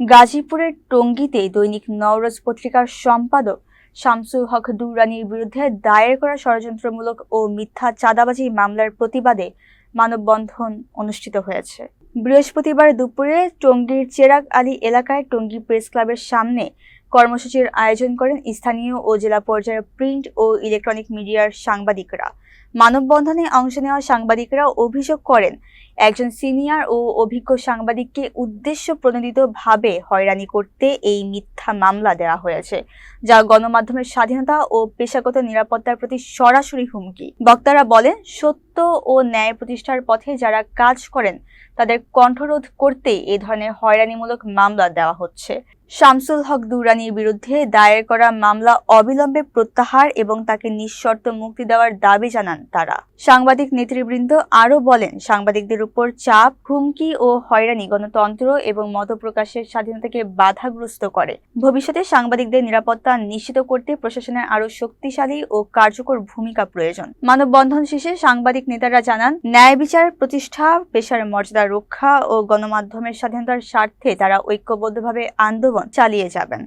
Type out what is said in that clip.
গাজীপুরের টঙ্গীতে দৈনিক নওরোজ পত্রিকার সম্পাদক শামসুল হক দুরানির বিরুদ্ধে দায়ের করা ষড়যন্ত্রমূলক ও মিথ্যা চাঁদাবাজি মামলার প্রতিবাদে মানববন্ধন অনুষ্ঠিত হয়েছে। বৃহস্পতিবার দুপুরে টঙ্গীর চেরাগ আলী এলাকায় টঙ্গী প্রেস ক্লাবের সামনে কর্মসূচির আয়োজন করেন স্থানীয় ও জেলা পর্যায়ের প্রিন্ট ও ইলেকট্রনিক মিডিয়ার সাংবাদিকরা। মানববন্ধনে অংশ নেওয়া সাংবাদিকরা অভিযোগ করেন, একজন সিনিয়র ও অভিজ্ঞ সাংবাদিককে উদ্দেশ্য প্রণোদিতভাবে হয়রানি করতে এই মিথ্যা মামলা দেওয়া হয়েছে, যা গণমাধ্যমের স্বাধীনতা ও পেশাগত নিরাপত্তার প্রতি সরাসরি হুমকি। বক্তারা বলেন, সত্য ও ন্যায় প্রতিষ্ঠার পথে যারা কাজ করেন, তাদের কণ্ঠরোধ করতে এ ধরনের হয়রানিমূলক মামলা দেওয়া হচ্ছে। শামসুল হক দুরানির বিরুদ্ধে দায়ের করা মামলা অবিলম্বে প্রত্যাহার এবং তাকে নিঃশর্ত মুক্তি দেওয়ার দাবি জানান তারা। সাংবাদিক নেতৃবৃন্দ আরও বলেন, সাংবাদিকদের উপর চাপ, হুমকি ও হয়রানি গণতন্ত্র এবং মত প্রকাশের স্বাধীনতাকে বাধাগ্রস্ত করে। ভবিষ্যতে সাংবাদিকদের নিরাপত্তা নিশ্চিত করতে প্রশাসনের আরও শক্তিশালী ও কার্যকর ভূমিকা প্রয়োজন। মানববন্ধন শেষে সাংবাদিক নেতারা জানান, ন্যায় বিচার প্রতিষ্ঠা, পেশার মর্যাদা রক্ষা ও গণমাধ্যমের স্বাধীনতার স্বার্থে তারা ঐক্যবদ্ধভাবে আন্দোলন চালিয়ে যাবেন।